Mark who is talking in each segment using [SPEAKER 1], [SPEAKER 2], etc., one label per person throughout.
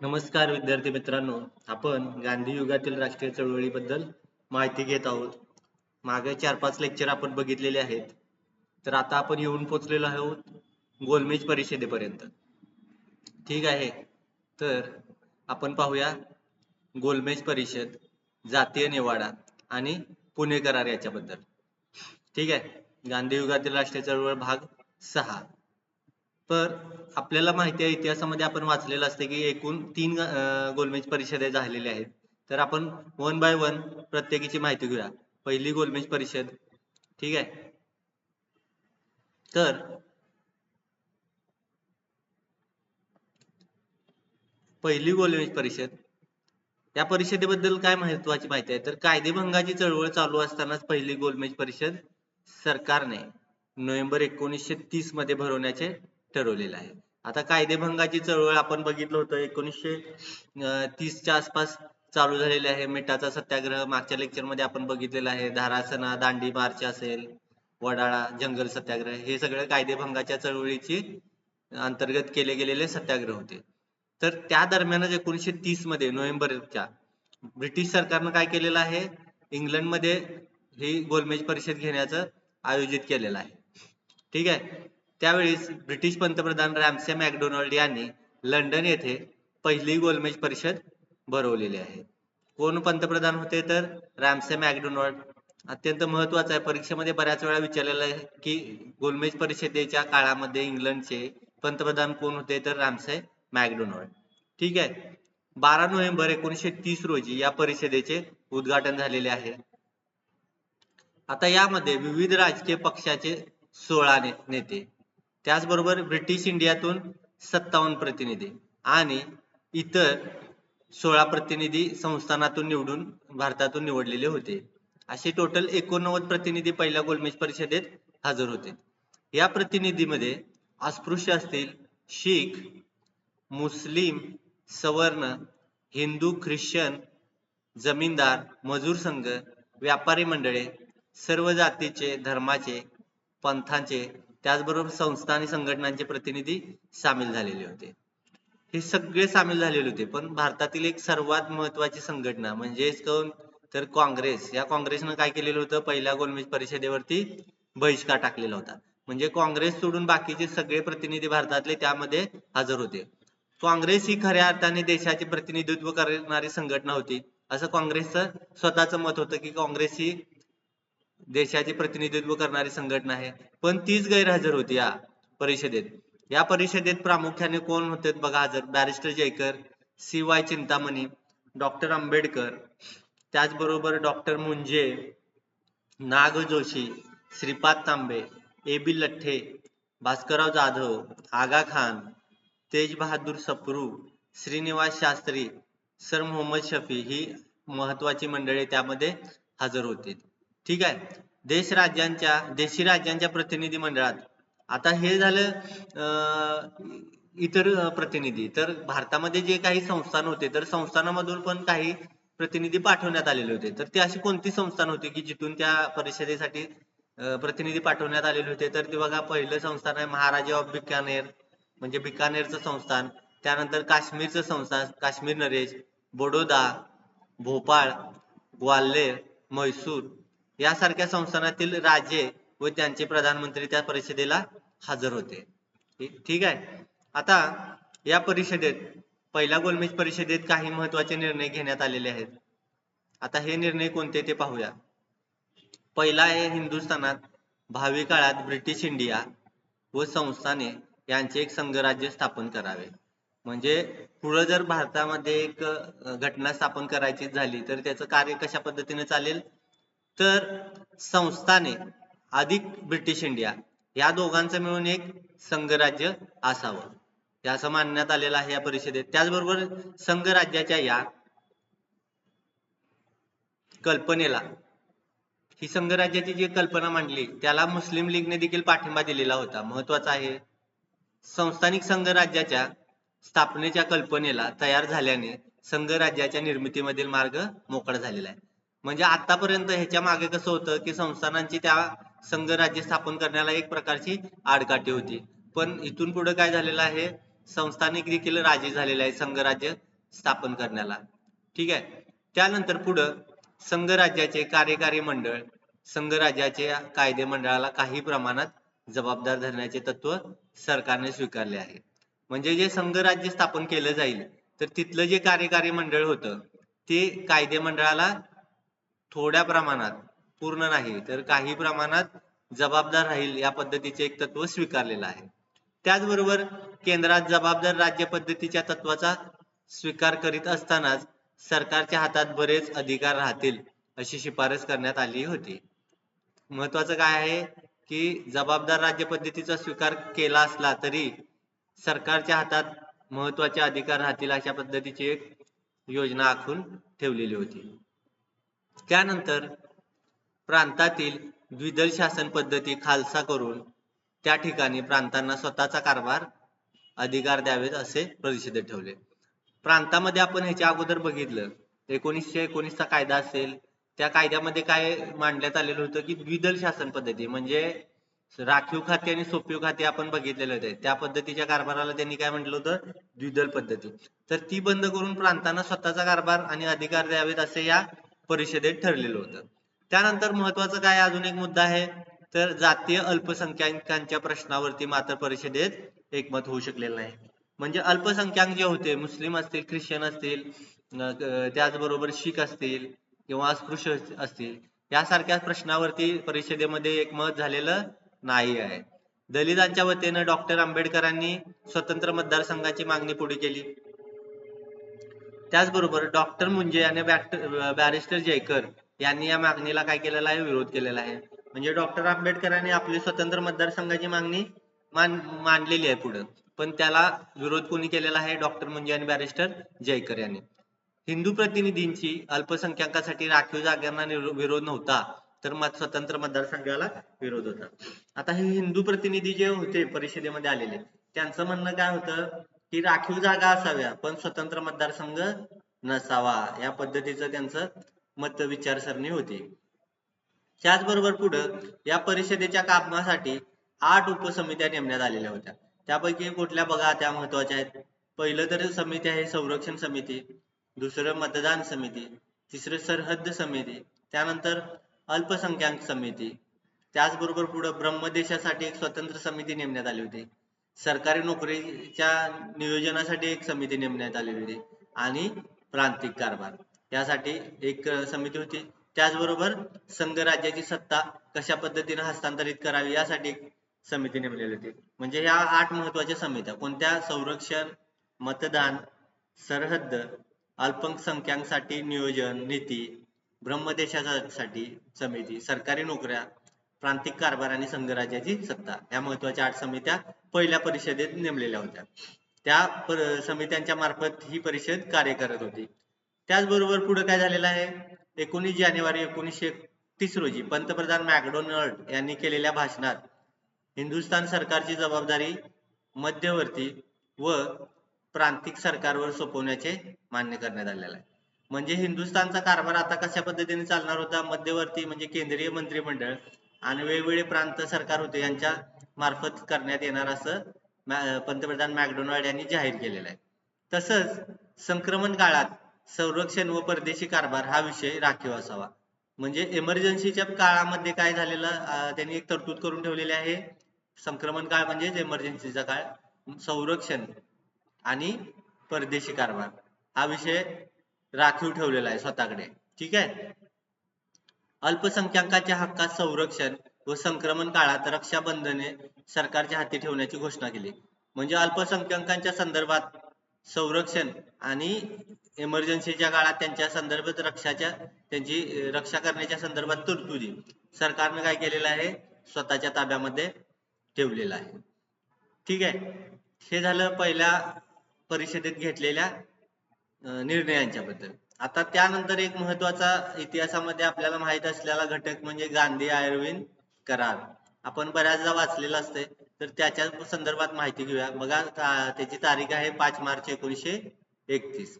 [SPEAKER 1] नमस्कार विद्यार्थी मित्रांनो. आपण गांधी युगातील राष्ट्रीय चळवळीबद्दल माहिती घेत आहोत. मागे चार पाच लेक्चर आपण बघितलेले आहेत. तर आता आपण येऊन पोचलेलो आहोत गोलमेज परिषदेपर्यंत. ठीक आहे. तर आपण पाहूया गोलमेज परिषद जातीय निवाडा आणि पुणे करार याच्याबद्दल. ठीक आहे. गांधी युगातील राष्ट्रीय चळवळ भाग सहा. तर आपल्याला माहिती आहे इतिहासामध्ये आपण वाचलेलं असते की एकूण तीन गोलमेज परिषदे झालेल्या आहेत. तर आपण वन बाय वन प्रत्येकीची माहिती घेऊया. पहिली गोलमेज परिषद ठीक आहे? तर पहिली गोलमेज परिषद या परिषदेबद्दल काय महत्वाची माहिती आहे? तर कायदेभंगाची चळवळ चालू असतानाच पहिली गोलमेज परिषद सरकारने नोव्हेंबर एकोणीसशे तीसमध्ये भरवण्याचे ठरवलेलं आहे. आता कायदेभंगाची चळवळ आपण बघितलं होतं एकोणीसशे तीसच्या आसपास चालू झालेली आहे. मिठाचा सत्याग्रह मागच्या लेक्चरमध्ये आपण बघितलेला आहे. धारासना दांडी मार्च असेल वडाळा जंगल सत्याग्रह हे सगळे कायदेभंगाच्या चळवळीची अंतर्गत केले गेलेले सत्याग्रह होते. तर त्या दरम्यानच एकोणीसशे तीसमध्ये नोव्हेंबरच्या ब्रिटिश सरकारनं काय केलेलं आहे? इंग्लंडमध्ये ही गोलमेज परिषद घेण्याचं आयोजित केलेलं आहे. ठीक आहे? त्यावेळेस ब्रिटिश पंतप्रधान रॅमसे मॅकडोनाल्ड यांनी लंडन येथे पहिली गोलमेज परिषद भरवलेली आहे. कोण पंतप्रधान होते तर रॅमसे मॅकडोनाल्ड? अत्यंत महत्वाचं आहे. परीक्षेमध्ये बऱ्याच वेळा विचारलेलं आहे की गोलमेज परिषदेच्या काळामध्ये इंग्लंडचे पंतप्रधान कोण होते तर रॅमसे मॅकडोनाल्ड? ठीक आहे. बारा नोव्हेंबर एकोणीसशे तीस रोजी या परिषदेचे उद्घाटन झालेले आहे. आता यामध्ये विविध राजकीय पक्षाचे सोळा ने- नेते त्याचबरोबर ब्रिटिश इंडियातून सत्तावन्न प्रतिनिधी आणि इतर सोळा प्रतिनिधी संस्थानातून निवडून भारतातून निवडलेले होते. असे टोटल एकोणनव्वद प्रतिनिधी पहिल्या गोलमेज परिषदेत हजर होते. या प्रतिनिधीमध्ये अस्पृश्य असतील शीख मुस्लिम सवर्ण हिंदू ख्रिश्चन जमीनदार मजूर संघ व्यापारी मंडळे सर्व जातीचे धर्माचे पंथांचे त्याचबरोबर संस्था आणि संघटनांचे प्रतिनिधी सामील झालेले होते. हे सगळे सामील झालेले होते पण भारतातील एक सर्वात महत्वाची संघटना म्हणजेच कोण? तर काँग्रेस. या काँग्रेसनं काय केलेलं होतं? पहिल्या गोलमेज परिषदेवरती बहिष्कार टाकलेला होता. म्हणजे काँग्रेस सोडून बाकीचे सगळे प्रतिनिधी भारतातले त्यामध्ये हजर होते. काँग्रेस ही खऱ्या अर्थाने देशाचे प्रतिनिधित्व करणारी संघटना होती. असं काँग्रेसचं स्वतःचं मत होतं की काँग्रेस ही देशाचे प्रतिनिधित्व करणारी संघटना आहे. पण तीच गैरहजर होती या परिषदेत. या परिषदेत प्रामुख्याने कोण होते बघा हजर barrister Jayakar C Y Chintamani doctor Ambedkar त्याचबरोबर डॉक्टर मुंजे नाग जोशी श्रीपाद तांबे A B Latthe Bhaskarrao Jadhav Aga Khan Tej Bahadur Sapru Shrinivas Shastri sir Mohammad Shafi ही महत्वाची मंडळी त्यामध्ये हजर होती. ठीक आहे. देश राज्यांच्या देशी राज्यांच्या प्रतिनिधी मंडळात. आता हे झालं इतर प्रतिनिधी. तर भारतामध्ये जे काही संस्थान होते तर संस्थानामधून पण काही प्रतिनिधी पाठवण्यात आलेले होते. तर ते अशी कोणती संस्थान होती की जिथून त्या परिषदेसाठी प्रतिनिधी पाठवण्यात आलेले होते? तर ते बघा पहिलं संस्थान आहे महाराजा ऑफ बिकानेर म्हणजे बिकानेरचं संस्थान. त्यानंतर काश्मीरचं संस्थान काश्मीर नरेश बडोदा भोपाळ ग्वाल्हेर म्हैसूर यासारख्या संस्थानातील राजे व त्यांचे प्रधानमंत्री त्या परिषदेला हजर होते. ठीक- आहे. आता या परिषदेत पहिल्या गोलमेज परिषदेत काही महत्त्वाचे निर्णय घेण्यात आलेले आहेत. आता हे निर्णय कोणते ते पाहूया. पहिला आहे हिंदुस्थानात भावी काळात ब्रिटिश इंडिया व संस्थाने यांचे एक संघराज्य स्थापन करावे. म्हणजे पुढे जर भारतामध्ये एक घटना स्थापन करायची झाली तर त्याचं कार्य कशा पद्धतीने चालेल? तर संस्थाने अधिक ब्रिटिश इंडिया या दोघांचं मिळून एक संघराज्य असावं. हे असं मानण्यात आलेलं आहे या परिषदेत. त्याचबरोबर संघराज्याच्या या कल्पनेला ही संघराज्याची जी कल्पना मांडली त्याला मुस्लिम लीगने देखील पाठिंबा दिलेला होता. महत्त्वाचा आहे संस्थानिक संघराज्याच्या स्थापनेच्या कल्पनेला तयार झाल्याने संघराज्याच्या निर्मितीमधील मार्ग मोकळा झालेला आहे. म्हणजे आतापर्यंत ह्याच्या मागे कसं होतं की संस्थानांची त्या संघराज्य स्थापन करण्याला एक प्रकारची आडकाठी होती. पण इथून पुढे काय झालेलं आहे? संस्थानिक देखील राजी झालेले आहे संघराज्य स्थापन करण्याला. ठीक आहे? त्यानंतर पुढं संघराज्याचे कार्यकारी मंडळ संघराज्याचे कायदे मंडळाला काही प्रमाणात जबाबदार धरण्याचे तत्व सरकारने स्वीकारले आहे. म्हणजे जे संघराज्य स्थापन केलं जाईल तर तिथलं जे कार्यकारी मंडळ होतं ते कायदे मंडळाला थोड्या प्रमाणात पूर्ण नाही तर काही प्रमाणात जबाबदार राहील या पद्धतीचे एक तत्व स्वीकारलेलं आहे. त्याचबरोबर केंद्रात जबाबदार राज्य पद्धतीच्या तत्वाचा स्वीकार करीत असतानाच सरकारच्या हातात बरेच अधिकार राहतील अशी शिफारस करण्यात आली होती. महत्वाचं काय आहे की जबाबदार राज्य पद्धतीचा स्वीकार केला असला तरी सरकारच्या हातात महत्त्वाचे अधिकार राहतील अशा पद्धतीची एक योजना आखून ठेवलेली होती. त्यानंतर प्रांतातील द्विदल शासन पद्धती खालसा करून त्या ठिकाणी प्रांतांना स्वतःचा कारभार अधिकार द्यावेत असे परिषदेत ठेवले. प्रांतामध्ये आपण ह्याच्या अगोदर बघितलं एकोणीसशे एकोणीसचा कायदा असेल त्या कायद्यामध्ये काय मांडण्यात आलेलं होतं की द्विदल शासन पद्धती म्हणजे राखीव खाते आणि सोपीव खाते आपण बघितलेले होते त्या पद्धतीच्या कारभाराला त्यांनी काय म्हटलं होतं? द्विदल पद्धती. तर ती बंद करून प्रांतांना स्वतःचा कारभार आणि अधिकार द्यावेत असे या परिषदेत ठरलेलं होतं. त्यानंतर महत्वाचं काय अजून एक मुद्दा आहे? तर जातीय अल्पसंख्याकांच्या प्रश्नावरती मात्र परिषदेत एकमत होऊ शकलेलं नाही. म्हणजे अल्पसंख्याक जे होते मुस्लिम असतील ख्रिश्चन असतील त्याचबरोबर शीख असतील किंवा अस्पृश्य असतील यासारख्या प्रश्नावरती परिषदेमध्ये एकमत झालेलं नाही आहे. दलितांच्या वतीनं डॉक्टर आंबेडकरांनी स्वतंत्र मतदारसंघाची मागणी पुढे केली. त्याचबरोबर डॉक्टर मुंजे आणि बॅरिस्टर जयकर यांनी या मागणीला काय केलेला आहे? विरोध केलेला आहे. म्हणजे डॉक्टर आंबेडकरांनी आपली स्वतंत्र मतदारसंघाची मागणी मान मांडलेली आहे पुढे. पण त्याला विरोध कोणी केलेला आहे? डॉक्टर मुंजे आणि बॅरिस्टर जयकर यांनी. हिंदू प्रतिनिधींची अल्पसंख्याकासाठी राखीव जागांना विरोध नव्हता तर मत स्वतंत्र मतदारसंघाला विरोध होता. आता हे हिंदू प्रतिनिधी जे होते परिषदेमध्ये आलेले त्यांचं म्हणणं काय होतं? की राखीव जागा असाव्या पण स्वतंत्र मतदारसंघ नसावा. या पद्धतीचं त्यांचं मत विचारसरणी होती. त्याचबरोबर पुढं या परिषदेच्या कामासाठी आठ उपसमित्या नेमण्यात आलेल्या होत्या. त्यापैकी कुठल्या बघा त्या महत्त्वाच्या आहेत. पहिलं तर समिती आहे संरक्षण समिती दुसरं मतदान समिती तिसरं सरहद्द समिती त्यानंतर अल्पसंख्याक समिती. त्याचबरोबर पुढं ब्रह्मदेशासाठी एक स्वतंत्र समिती नेमण्यात आली होती. सरकारी नोकरीच्या नियोजनासाठी एक समिती नेमण्यात आलेली होती आणि प्रांतिक कारभार. यासाठी एक समिती होती. त्याचबरोबर संघराज्याची सत्ता कशा पद्धतीने हस्तांतरित करावी यासाठी एक समिती नेमलेली होती. म्हणजे या आठ महत्त्वाच्या समित्या कोणत्या? संरक्षण मतदान सरहद्द अल्पसंख्याकांसाठी नियोजन नीती ब्रह्मदेशासाठी समिती सरकारी नोकऱ्या प्रांतिक कारभार आणि संघराज्याची सत्ता. या महत्त्वाच्या आठ समित्या पहिल्या परिषदेत नेमलेल्या होत्या. त्या समित्यांच्या मार्फत ही परिषद कार्य करत होती. त्याचबरोबर पुढे काय झालेलं आहे? एकोणीस जानेवारी एकोणीसशे तीस रोजी पंतप्रधान मॅकडोनल्ड यांनी केलेल्या भाषणात हिंदुस्थान सरकारची जबाबदारी मध्यवर्ती व प्रांतिक सरकारवर सोपवण्याचे मान्य करण्यात आलेलं आहे. म्हणजे हिंदुस्थानचा कारभार आता कशा पद्धतीने चालणार होता? मध्यवर्ती म्हणजे केंद्रीय मंत्रिमंडळ आणि वेगवेगळे प्रांत सरकार होते यांच्या मार्फत करण्यात येणार असं पंतप्रधान मॅकडोनाल्ड यांनी जाहीर केलेलं आहे. तसंच संक्रमण काळात संरक्षण व परदेशी कारभार हा विषय राखीव असावा. म्हणजे इमर्जन्सीच्या काळामध्ये काय झालेलं त्यांनी एक तरतूद करून ठेवलेली आहे. संक्रमण काळ म्हणजेच इमर्जन्सीचा काळ. संरक्षण आणि परदेशी कारभार हा विषय राखीव ठेवलेला आहे स्वतःकडे. ठीक आहे? अल्पसंख्याकांच्या हक्कात संरक्षण व संक्रमण काळात रक्षाबंधने सरकारच्या हाती ठेवण्याची घोषणा केली. म्हणजे अल्पसंख्याकांच्या संदर्भात संरक्षण आणि इमर्जन्सीच्या काळात त्यांच्या संदर्भात रक्षाच्या त्यांची रक्षा करण्याच्या संदर्भात तरतुदी सरकारने काय केलेलं आहे? स्वतःच्या ताब्यामध्ये ठेवलेलं आहे. ठीक आहे. हे झालं पहिल्या परिषदेत घेतलेल्या निर्णयांच्या बद्दल आता त्यानंतर एक महत्त्वाचा इतिहासामध्ये आपल्याला माहीत असलेला घटक म्हणजे गांधी आयर्विन करार. आपण बऱ्याचदा वाचलेलं असतंय. तर त्याच्या संदर्भात माहिती घेऊया. बघा त्याची तारीख आहे पाच मार्च एकोणीशे एकतीस.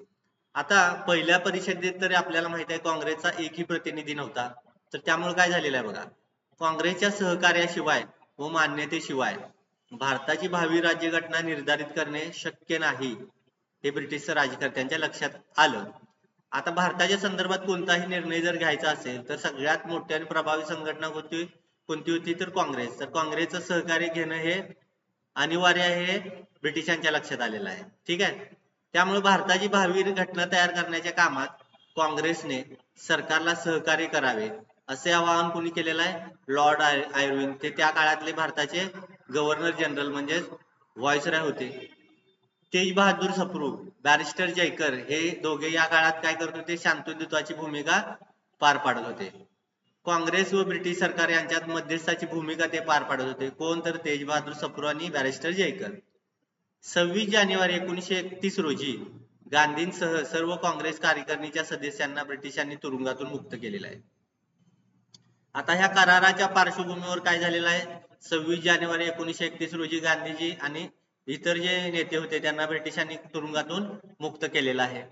[SPEAKER 1] आता पहिल्या परिषदेत तरी आपल्याला माहीत आहे काँग्रेसचा एकही प्रतिनिधी नव्हता. तर त्यामुळे काय झालेलं आहे बघा. काँग्रेसच्या सहकार्याशिवाय व मान्यतेशिवाय भारताची भावी राज्यघटना निर्धारित करणे शक्य नाही हे ब्रिटिश राज्यकर्त्यांच्या लक्षात आलं. आता भारताच्या संदर्भात कोणताही निर्णय जर घ्यायचा असेल तर सगळ्यात मोठी आणि प्रभावी संघटना कोणती कोणती होती तर काँग्रेस. तर काँग्रेसचं सहकार्य घेणं हे अनिवार्य आहे हे ब्रिटिशांच्या लक्षात आलेलं आहे. ठीक आहे? त्यामुळे भारताची भावी घटना तयार करण्याच्या कामात काँग्रेसने सरकारला सहकार्य करावे असे आवाहन कोणी केलेलं आहे? लॉर्ड आय आयर्विन ते त्या काळातले भारताचे गव्हर्नर जनरल म्हणजेच व्हॉइसराय होते. तेज बहादूर सप्रू बॅरिस्टर जयकर हे दोघे या काळात काय करत होते? शांतयुद्धाची भूमिका पार पाडत होते. काँग्रेस व ब्रिटिश सरकार यांच्यात मध्यस्थाची भूमिका ते पार पाडत होते. कोण? तर तेज बहादूर सप्रू आणि बॅरिस्टर जयकर. सव्वीस जानेवारी एकोणीशे एकतीस रोजी गांधींसह सर्व काँग्रेस कार्यकारिणीच्या सदस्यांना ब्रिटिशांनी तुरुंगातून मुक्त केलेलं आहे. आता ह्या कराराच्या पार्श्वभूमीवर काय झालेलं आहे? सव्वीस जानेवारी एकोणीशे एकतीस रोजी गांधीजी आणि इतर जे नेते होते त्यांना ब्रिटिशांनी तुरुंगातून मुक्त केलेलं आहे.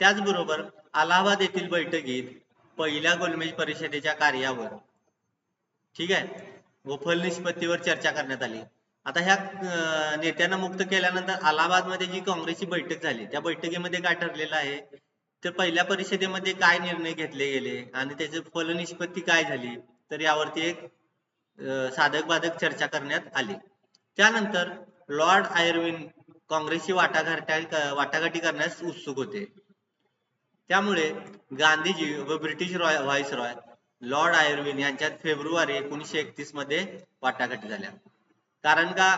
[SPEAKER 1] त्याचबरोबर अलाहाबाद येथील बैठकीत पहिल्या गोलमेज परिषदेच्या कार्यावर ठीक आहे व फलनिष्पत्तीवर चर्चा करण्यात आली. आता ह्या नेत्यांना मुक्त केल्यानंतर अलाहाबादमध्ये जी काँग्रेसची बैठक झाली त्या बैठकीमध्ये काय ठरलेलं आहे? तर पहिल्या परिषदेमध्ये काय निर्णय घेतले गेले आणि त्याची फलनिष्पत्ती काय झाली? तर यावरती एक साधक बाधक चर्चा करण्यात आली. त्यानंतर लॉर्ड आयर्विन काँग्रेसची वाटाघाटा वाटाघाटी करण्यास उत्सुक होते. त्यामुळे गांधीजी व ब्रिटिश रॉय व्हाईसरॉय लॉर्ड आयर्विन यांच्यात फेब्रुवारी एकोणीसशे एकतीसमध्ये वाटाघाटी झाल्या. कारण का?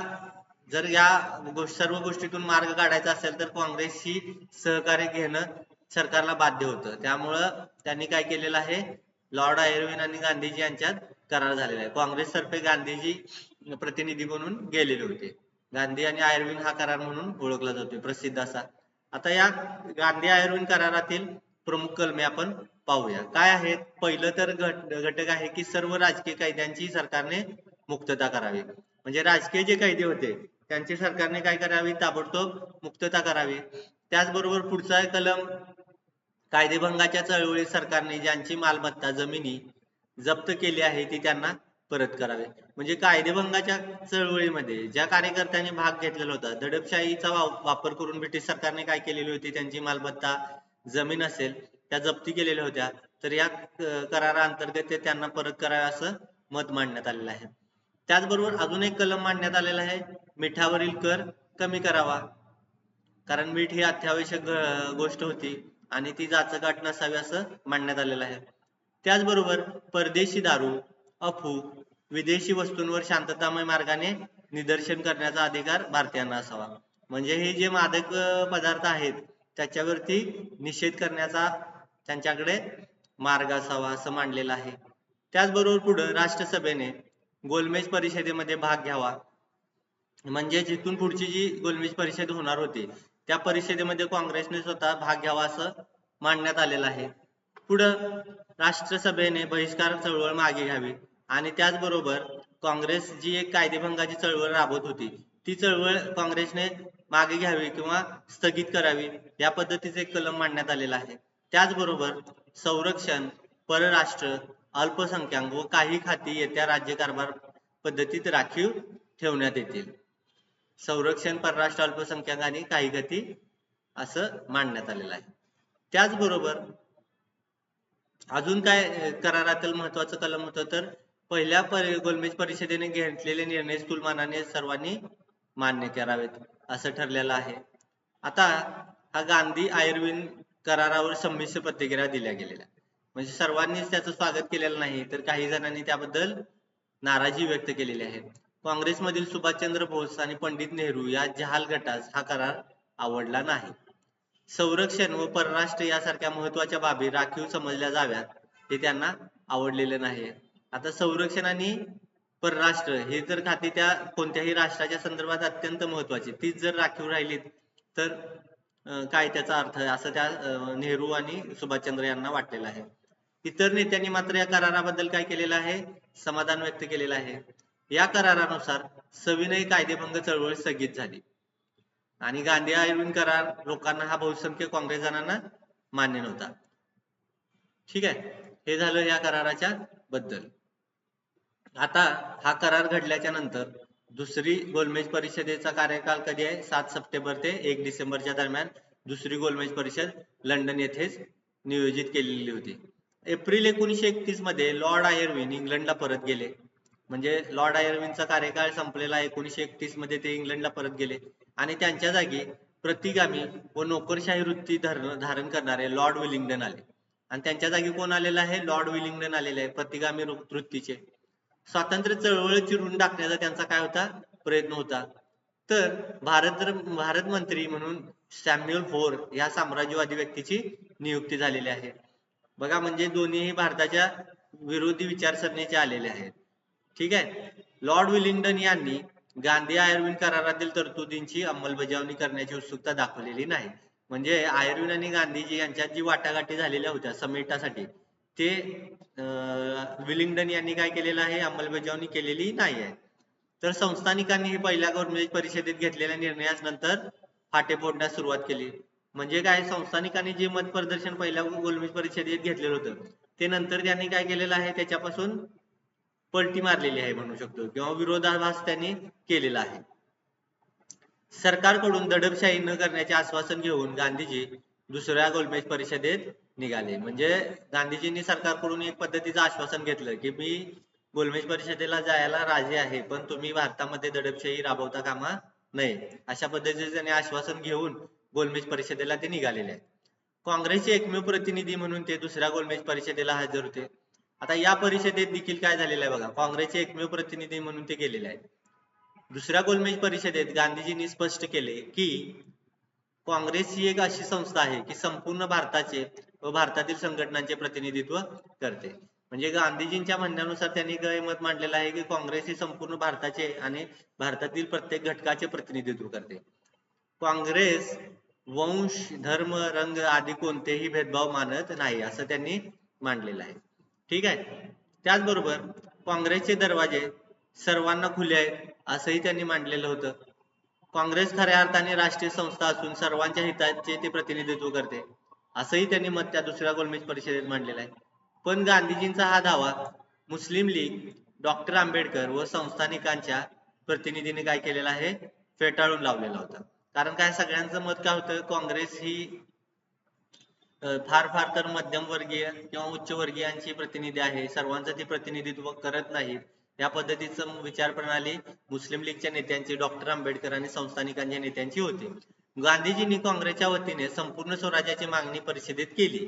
[SPEAKER 1] जर या सर्व गोष्टीतून मार्ग काढायचा असेल तर काँग्रेसशी सहकार्य घेणं सरकारला बाध्य होतं. त्यामुळं त्यांनी काय केलेलं आहे? लॉर्ड आयर्विन आणि गांधीजी यांच्यात करार झालेला आहे. काँग्रेस तर्फे गांधीजी प्रतिनिधी म्हणून गेलेले होते. गांधी आणि आयर्विन हा करार म्हणून ओळखला जातोय प्रसिद्ध असा. आता या गांधी आयर्विन करारातील प्रमुख कलमे आपण पाहूया. काय आहेत? पहिलं तर घटक आहे की सर्व राजकीय कैद्यांची सरकारने मुक्तता करावी. म्हणजे राजकीय जे कैदी होते त्यांची सरकारने काय करावी? ताबडतोब मुक्तता करावी. त्याचबरोबर पुढचा कलम कायदेभंगाच्या चळवळीत सरकारने ज्यांची मालमत्ता जमिनी जप्त केली आहे ती त्यांना परत करावे. म्हणजे कायदेभंगाच्या चळवळीमध्ये ज्या कार्यकर्त्यांनी भाग घेतलेला होता दडपशाहीचा वापर करून ब्रिटिश सरकारने काय केलेली होती? त्यांची मालमत्ता जमीन असेल त्या जप्ती केलेल्या होत्या तर या क- कराराअंतर्गत ते त्यांना परत करावे असं मत मांडण्यात आलेलं आहे. त्याचबरोबर अजून एक कलम मांडण्यात आलेला आहे मिठावरील कर कमी करावा. कारण मीठ ही अत्यावश्यक गोष्ट होती आणि ती जाचकाट नसावी असं मांडण्यात आलेलं आहे. त्याचबरोबर परदेशी दारू अफू विदेशी वस्तूंवर शांततामय मार्गाने निदर्शन करण्याचा अधिकार भारतीयांना असावा. म्हणजे हे जे मादक पदार्थ आहेत त्याच्यावरती निषेध करण्याचा त्यांच्याकडे मार्ग असावा असं मांडलेलं आहे. त्याचबरोबर पुढे राष्ट्रसभेने गोलमेज परिषदेमध्ये भाग घ्यावा. म्हणजे जिथून पुढची जी गोलमेज परिषद होणार होती त्या परिषदेमध्ये काँग्रेसने स्वतः भाग घ्यावा असं मांडण्यात आलेलं आहे. पुढं राष्ट्रसभेने बहिष्कार चळवळ मागे घ्यावी. आणि त्याचबरोबर काँग्रेस जी एक कायदेभंगाची चळवळ राबवत होती ती चळवळ काँग्रेसने मागे घ्यावी किंवा स्थगित करावी या पद्धतीचे एक कलम मांडण्यात आलेला आहे. त्याचबरोबर संरक्षण परराष्ट्र अल्पसंख्याक व काही खाती येत्या राज्यकारभार पद्धतीत राखीव ठेवण्यात येतील. संरक्षण परराष्ट्र अल्पसंख्याक आणि काही गती असं मांडण्यात आलेलं आहे. त्याचबरोबर अजून काय करारातील महत्वाचं कलम होतं तर पहिल्या गोलमेज परिषदेने घेतलेले निर्णय स्थूलमानाने सर्वांनी मान्य करावेत असं ठरलेलं आहे. आता हा गांधी आयुर्विन करारावर संमिश्र प्रतिक्रिया दिल्या गेलेल्या. म्हणजे सर्वांनीच त्याचं स्वागत केलेलं नाही तर काही जणांनी त्याबद्दल नाराजी व्यक्त केलेली आहे. काँग्रेसमधील सुभाषचंद्र बोस आणि पंडित नेहरू या जहाल गटास हा करार आवडला नाही. संरक्षण व परराष्ट्र यासारख्या महत्त्वाच्या बाबी राखीव समजल्या जाव्यात हे त्यांना आवडलेले नाही. आता संरक्षण आणि परराष्ट्र हे जर खाती त्या कोणत्याही राष्ट्राच्या संदर्भात अत्यंत महत्वाची तीच जर राखीव राहिली तर काय त्याचा अर्थ आहे? असं त्या नेहरू आणि सुभाषचंद्र यांना वाटलेलं आहे. इतर नेत्यांनी मात्र या कराराबद्दल काय केलेलं आहे? समाधान व्यक्त केलेलं आहे. या करारानुसार सविनय कायदेभंग चळवळ स्थगित झाली. आणि गांधी आयर्विन करार लोकांना हा बहुसंख्य काँग्रेस जणांना मान्य नव्हता. ठीक आहे? हे झालं या कराराच्या बद्दल. आता हा करार घडल्याच्या नंतर दुसरी गोलमेज परिषदेचा कार्यकाल कधी आहे? सात सप्टेंबर ते एक डिसेंबरच्या दरम्यान दुसरी गोलमेज परिषद लंडन येथेच नियोजित केलेली होती. एप्रिल एकोणीसशे एकतीसमध्ये लॉर्ड आयर्विन इंग्लंडला परत गेले. म्हणजे लॉर्ड आयर्विनचा कार्यकाळ संपलेला एकोणीसशे एकतीसमध्ये ते इंग्लंडला परत गेले. आणि त्यांच्या जागी प्रतिगामी व नोकरशाही वृत्ती धारण करणारे लॉर्ड विलिंग्डन आले. आणि त्यांच्या जागी कोण आलेला आहे? लॉर्ड विलिंग्डन आलेले आहे प्रतिगामी वृत्तीचे. स्वातंत्र्य चळवळ चिरून टाकण्याचा त्यांचा काय होता? प्रयत्न होता. तर भारत भारत मंत्री म्हणून सॅम्युअल फोर या साम्राज्यवादी व्यक्तीची नियुक्ती झालेली आहे. बघा म्हणजे दोन्हीही भारताच्या विरोधी विचारसरणीचे आलेले आहेत. ठीक आहे? लॉर्ड विलिंग्डन यांनी गांधी आयर्विन करारातील तरतुदींची अंमलबजावणी करण्याची उत्सुकता दाखवलेली नाही. म्हणजे आयर्विन आणि गांधीजी यांच्यात जी वाटाघाटी झालेल्या होत्या समेटासाठी ते अं, विलिंग्डन यांनी काय केलेलं आहे? अंमलबजावणी केलेली नाही आहे. तर संस्थानिकांनी ही पहिल्या गोलमेज परिषदेत घेतलेल्या निर्णयास नंतर फाटे फोडण्यास सुरुवात केली. म्हणजे काय? संस्थानिकांनी जे मत प्रदर्शन पहिल्या गोलमेज परिषदेत घेतलेलं होतं ते नंतर त्यांनी काय केलेलं आहे? त्याच्यापासून पलटी मारलेली आहे म्हणू शकतो किंवा विरोधाभास त्यांनी केलेला आहे. सरकारकडून दडपशाही न करण्याचे आश्वासन घेऊन गांधीजी दुसऱ्या गोलमेज परिषदेत निघाले. म्हणजे गांधीजींनी सरकारकडून एक पद्धतीचं आश्वासन घेतलं की मी गोलमेज परिषदेला जायला राजी आहे पण तुम्ही भारतामध्ये दडपशाही राबवता कामा नये. अशा पद्धतीचे त्यांनी आश्वासन घेऊन गोलमेज परिषदेला ते निघालेले आहेत. काँग्रेसचे एकमेव प्रतिनिधी म्हणून ते दुसऱ्या गोलमेज परिषदेला हजर होते. आता या परिषदेत देखील काय झालेलं आहे बघा काँग्रेसचे एकमेव प्रतिनिधी म्हणून ते गेलेले आहेत. दुसऱ्या गोलमेज परिषदेत गांधीजींनी स्पष्ट केले की काँग्रेस ही एक अशी संस्था आहे की संपूर्ण भारताचे व भारतातील संघटनांचे प्रतिनिधित्व करते. म्हणजे गांधीजींच्या म्हणण्यानुसार त्यांनी गैरमत मांडलेलं आहे की काँग्रेस ही संपूर्ण भारताचे आणि भारतातील प्रत्येक घटकाचे प्रतिनिधित्व करते. काँग्रेस वंश धर्म रंग आदी कोणतेही भेदभाव मानत नाही असं त्यांनी मांडलेलं आहे. ठीक आहे? त्याचबरोबर काँग्रेसचे दरवाजे सर्वांना खुले आहेत असंही त्यांनी मांडलेलं होतं. काँग्रेस खऱ्या अर्थाने राष्ट्रीय संस्था असून सर्वांच्या हिताचे ते प्रतिनिधित्व करते. असंही त्यांनी मत त्या दुसऱ्या गोलमेज परिषदेत मांडलेलं आहे. पण गांधीजींचा हा धावा मुस्लिम लीग डॉक्टर आंबेडकर व संस्थानिकांच्या प्रतिनिधीने काय केलेला आहे? फेटाळून लावलेला होता. कारण काय? सगळ्यांचं मत काय होतं? काँग्रेस ही फार फार तर मध्यम वर्गीय किंवा उच्च वर्गीयांची प्रतिनिधी आहे. सर्वांचं ती प्रतिनिधित्व करत नाहीत. या पद्धतीचं विचार प्रणाली मुस्लिम लीगच्या नेत्यांची डॉक्टर आंबेडकर आणि संस्थानिकांच्या नेत्यांची होती. गांधीजींनी काँग्रेसच्या वतीने संपूर्ण स्वराज्याची मागणी परिषदेत केली.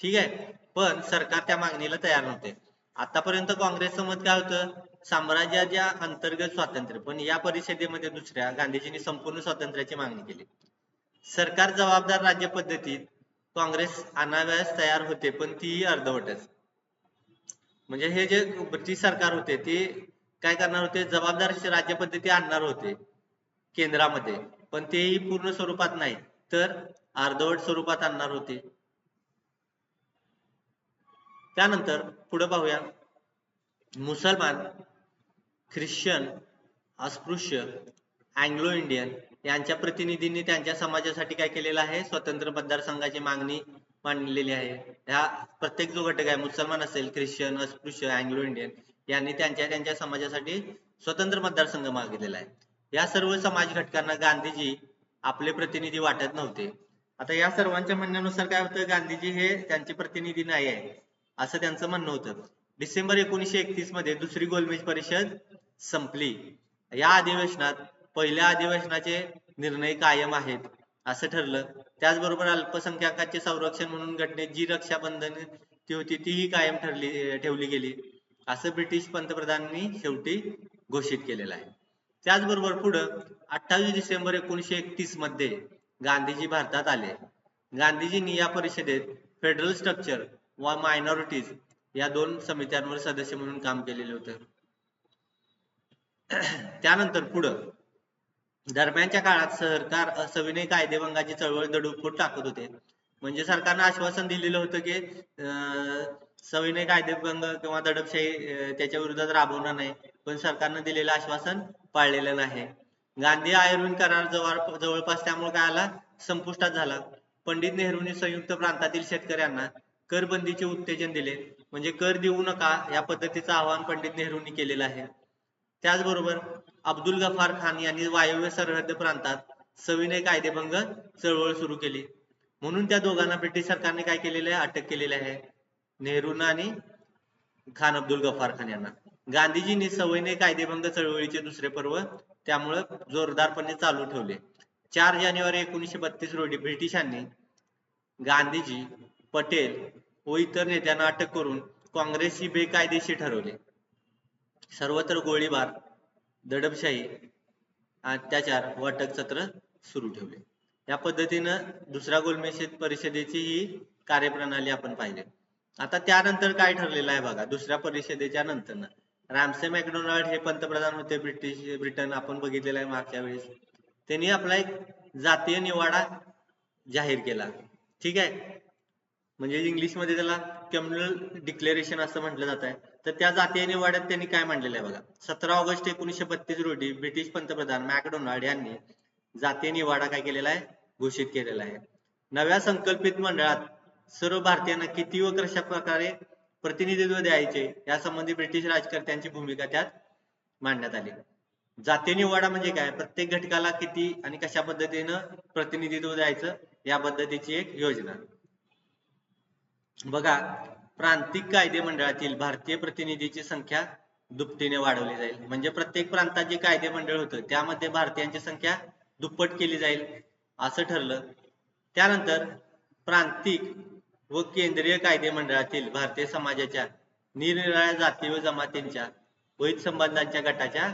[SPEAKER 1] ठीक आहे? पण सरकार त्या मागणीला तयार नव्हते. आतापर्यंत काँग्रेसचं मत काय होतं? साम्राज्याच्या अंतर्गत स्वातंत्र्य. पण या परिषदेमध्ये दुसऱ्या गांधीजींनी संपूर्ण स्वातंत्र्याची मागणी केली. सरकार जबाबदार राज्य पद्धतीत काँग्रेस आणाव्यास तयार होते पण तीही अर्धवटच. म्हणजे हे जे ब्रिटिश सरकार होते ते काय करणार होते? जबाबदार राज्य पद्धती आणणार होते केंद्रामध्ये. पण तेही पूर्ण स्वरूपात नाही तर अर्धवट स्वरूपात आणणार होते. त्यानंतर पुढे पाहूया. मुसलमान ख्रिश्चन अस्पृश्य अँग्लो इंडियन यांच्या प्रतिनिधींनी त्यांच्या समाजासाठी काय केलेलं आहे? स्वतंत्र मतदारसंघाची मागणी मांडलेली आहे. ह्या प्रत्येक जो घटक आहे मुसलमान असेल ख्रिश्चन अस्पृश्य अँग्लो इंडियन यांनी त्यांच्या त्यांच्या समाजासाठी स्वतंत्र मतदारसंघ मागितलेला आहे. या सर्व समाज घटकांना गांधीजी आपले प्रतिनिधी वाटत नव्हते. आता या सर्वांच्या म्हणण्यानुसार काय होतं? गांधीजी हे त्यांचे प्रतिनिधी नाही आहे असं त्यांचं म्हणणं होतं. डिसेंबर एकोणीसशे एकतीसमध्ये दुसरी गोलमेज परिषद संपली. या अधिवेशनात पहिल्या अधिवेशनाचे निर्णय कायम आहेत असं ठरलं. त्याचबरोबर अल्पसंख्याकांचे संरक्षण म्हणून घटनेत जी रक्षाबंधन ती होती तीही कायम ठरली ठेवली गेली असं ब्रिटिश पंतप्रधानांनी शेवटी घोषित केलेलं आहे. त्याचबरोबर पुढं अठ्ठावीस डिसेंबर एकोणीशे एकतीसमध्ये गांधीजी भारतात आले. गांधीजींनी या परिषदेत फेडरल स्ट्रक्चर व मायनॉरिटीज या दोन समित्यांवर सदस्य म्हणून काम केलेले होते. त्यानंतर पुढं दरम्यानच्या काळात सरकार सविनय कायदेभंगाची चळवळ दडपून टाकत होते. म्हणजे सरकारनं आश्वासन दिलेलं होतं की अं, सविनय कायदेभंग किंवा दडपशाही त्याच्या विरोधात राबवणार नाही. पण सरकारनं दिलेलं आश्वासन पाळलेलं नाही. गांधी आयुर्वेद करार जवळ जवळपास त्यामुळे काय आला? संपुष्टात झाला. पंडित नेहरूंनी संयुक्त प्रांतातील शेतकऱ्यांना करबंदीचे उत्तेजन दिले. म्हणजे कर देऊ नका या पद्धतीचं आवाहन पंडित नेहरूंनी केलेलं आहे. त्याचबरोबर अब्दुल गफार खान यांनी वायव्य सरहद्द प्रांतात सविनय कायदेभंग चळवळ सुरू केली. म्हणून त्या दोघांना ब्रिटिश सरकारने काय केलेलं आहे? अटक केलेली आहे. नेहरूंना आणि खान अब्दुल गफार खान यांना. गांधीजींनी सवयीने कायदेभंग चळवळीचे दुसरे पर्व त्यामुळं जोरदारपणे चालू ठेवले. चार जानेवारी एकोणीसशे बत्तीस रोजी ब्रिटिशांनी गांधीजी पटेल व इतर नेत्यांना अटक करून काँग्रेसची बेकायदेशीर ठरवले. सर्वत्र गोळीबार दडपशाही अत्याचार व अटक सत्र सुरू ठेवले. या पद्धतीनं दुसऱ्या गोलमेज परिषदेची ही कार्यप्रणाली आपण पाहिली. आता त्यानंतर काय ठरलेलं आहे बघा दुसऱ्या परिषदेच्या नंतर रॅमसे मॅकडोनाल्ड हे पंतप्रधान होते ब्रिटिश ब्रिटन आपण बघितलेलं आहे मागच्या वेळेस. त्यांनी आपला एक जातीय निवाडा जाहीर केला. ठीक आहे? म्हणजे इंग्लिशमध्ये त्याला कम्युनल डिक्लेरेशन असं म्हटलं जात आहे. तर त्या जातीय निवाड्यात त्यांनी काय मांडलेलं आहे बघा? सतरा ऑगस्ट एकोणीशे बत्तीस रोजी ब्रिटिश पंतप्रधान मॅकडोनाल्ड यांनी जातीय निवाडा काय केलेला आहे? घोषित केलेला आहे. नव्या संकल्पित मंडळात सर्व भारतीयांना किती व कशा प्रकारे प्रतिनिधित्व द्यायचे यासंबंधी ब्रिटिश राजकर्त्यांची भूमिका त्यात मांडण्यात आली. जाती निवाडा म्हणजे काय? प्रत्येक घटकाला किती आणि कशा पद्धतीनं प्रतिनिधित्व द्यायचं या पद्धतीची एक योजना. बघा प्रांतिक कायदे मंडळातील भारतीय प्रतिनिधीची संख्या दुपटीने वाढवली जाईल. म्हणजे प्रत्येक प्रांतात जे कायदे मंडळ होतं त्यामध्ये भारतीयांची संख्या दुप्पट केली जाईल असं ठरलं. त्यानंतर प्रांतिक व केंद्रीय कायदे मंडळातील भारतीय समाजाच्या निरनिराळ्या जाती व जमातींच्या वैध संबंधांच्या गटाच्या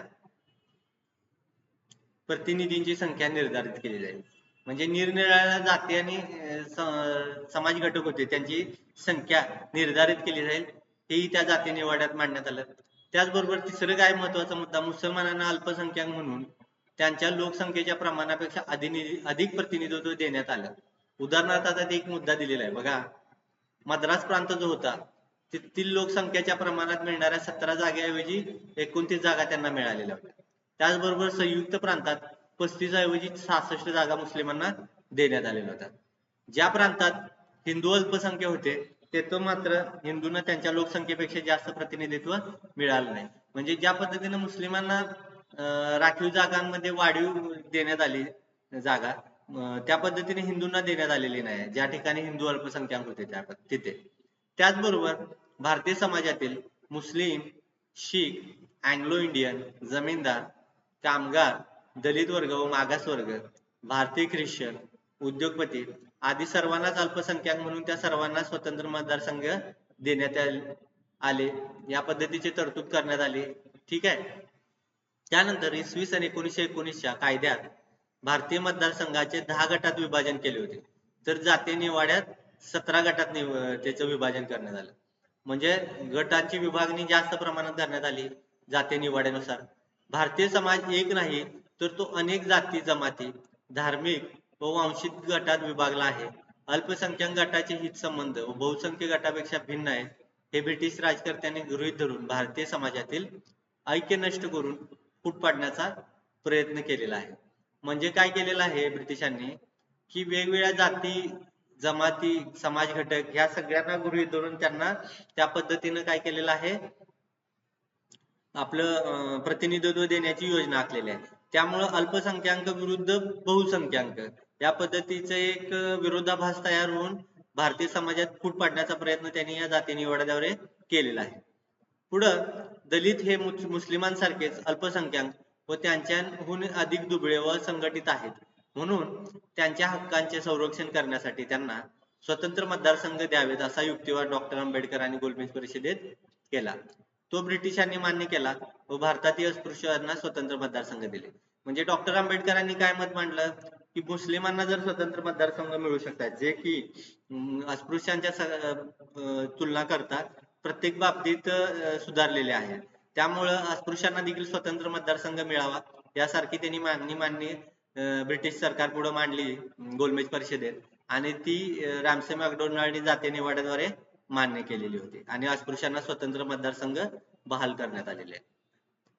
[SPEAKER 1] प्रतिनिधींची संख्या निर्धारित केली जाईल म्हणजे निरनिराळ्या जाती आणि समाज घटक होते त्यांची संख्या निर्धारित केली जाईल. हेही त्या जाती निवाड्यात मांडण्यात आलं. त्याचबरोबर तिसरं काय महत्त्वाचा मुद्दा मुसलमानांना अल्पसंख्याक म्हणून त्यांच्या लोकसंख्येच्या प्रमाणापेक्षा अधिक प्रतिनिधित्व देण्यात आलं. उदाहरणार्थ आता एक मुद्दा दिलेला आहे. बघा मद्रास प्रांत जो होता तेथील लोकसंख्येच्या प्रमाणात मिळणाऱ्या सतरा जागेऐवजी एकोणतीस जागा त्यांना मिळालेल्या होत्या. त्याचबरोबर संयुक्त प्रांतात पस्तीस ऐवजी सहासष्ट जागा मुस्लिमांना देण्यात आलेल्या होत्या. ज्या प्रांतात हिंदू अल्पसंख्य होते तेथं मात्र हिंदूंना त्यांच्या लोकसंख्येपेक्षा जास्त प्रतिनिधित्व मिळालं नाही. म्हणजे ज्या पद्धतीने मुस्लिमांना राखीव जागांमध्ये वाढीव देण्यात आली जागा त्या पद्धतीने हिंदूंना देण्यात आलेली नाही. ज्या ठिकाणी हिंदू अल्पसंख्याक होते त्या तिथे. त्याचबरोबर भारतीय समाजातील मुस्लिम शीख अँग्लो इंडियन जमीनदार कामगार दलित वर्ग व मागास वर्ग भारतीय ख्रिश्चन उद्योगपती आदी सर्वांनाच अल्पसंख्याक म्हणून त्या सर्वांना स्वतंत्र मतदारसंघ देण्यात आले. या पद्धतीची तरतूद करण्यात आली. ठीक आहे? त्यानंतर इसवी सन एकोणीसशे एकोणीसच्या कायद्यात भारतीय मतदारसंघाचे दहा गटात विभाजन केले होते. तर जातीय निवाड्यात सतरा गटात त्याचं विभाजन करण्यात आलं. म्हणजे गटांची विभागणी जास्त प्रमाणात करण्यात आली जातीनिवाड्यानुसार भारतीय समाज एक नाही तर तो अनेक जाती जमाती धार्मिक व वांशिक गटात विभागला आहे. अल्पसंख्याक गटाचे हित संबंध व बहुसंख्य गटापेक्षा भिन्न आहे हे ब्रिटिश राजकर्त्यांनी गृहीत धरून भारतीय समाजातील ऐक्य नष्ट करून फूट पाडण्याचा प्रयत्न केलेला आहे. म्हणजे काय केलेलं आहे ब्रिटिशांनी? की वेगवेगळ्या जाती जमाती समाज घटक ह्या सगळ्यांना गृहित धरून त्यांना त्या पद्धतीनं काय केलेलं आहे? आपलं प्रतिनिधित्व देण्याची योजना आखलेली आहे. त्यामुळं अल्पसंख्याक विरुद्ध बहुसंख्याक. या पद्धतीचं एक विरोधाभास तयार होऊन भारतीय समाजात फूट पाडण्याचा प्रयत्न त्यांनी या जाती निवडाद्वारे केलेला आहे. पुढं दलित हे मुस्लिमांसारखेच अल्पसंख्याक व त्यांच्याहून अधिक दुबळे व संघटित आहेत. म्हणून त्यांच्या हक्कांचे संरक्षण करण्यासाठी त्यांना स्वतंत्र मतदारसंघ द्यावेत असा युक्तिवाद डॉक्टर आंबेडकर आणि गोलमेज परिषदेत केला. तो ब्रिटिशांनी मान्य केला व भारतातील अस्पृश्यांना स्वतंत्र मतदारसंघ दिले. म्हणजे डॉक्टर आंबेडकरांनी काय मत मांडलं? की मुस्लिमांना जर स्वतंत्र मतदारसंघ मिळू शकतात जे की अस्पृश्यांच्या तुलना करता प्रत्येक बाबतीत सुधारलेले आहेत. त्यामुळं अस्पृश्यांना देखील स्वतंत्र मतदारसंघ मिळावा यासारखी त्यांनी मागणी मान्य ब्रिटिश सरकार पुढे मांडली गोलमेज परिषदेत. आणि ती रामसे मॅकडोनाल्ड जातीय निवाड्याद्वारे मान्य केलेली होती. आणि अस्पृश्यांना स्वतंत्र मतदारसंघ बहाल करण्यात आलेले आहे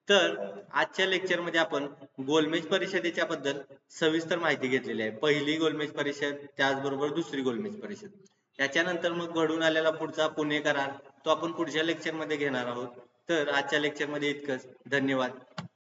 [SPEAKER 1] तर आजच्या लेक्चरमध्ये आपण गोलमेज परिषदेच्या बद्दल सविस्तर माहिती घेतलेली आहे. पहिली गोलमेज परिषद त्याचबरोबर दुसरी गोलमेज परिषद. त्याच्यानंतर मग घडून आलेला पुढचा पुणे करार तो आपण पुढच्या लेक्चरमध्ये घेणार आहोत. तर आजच्या लेक्चरमध्ये इतकंच. धन्यवाद.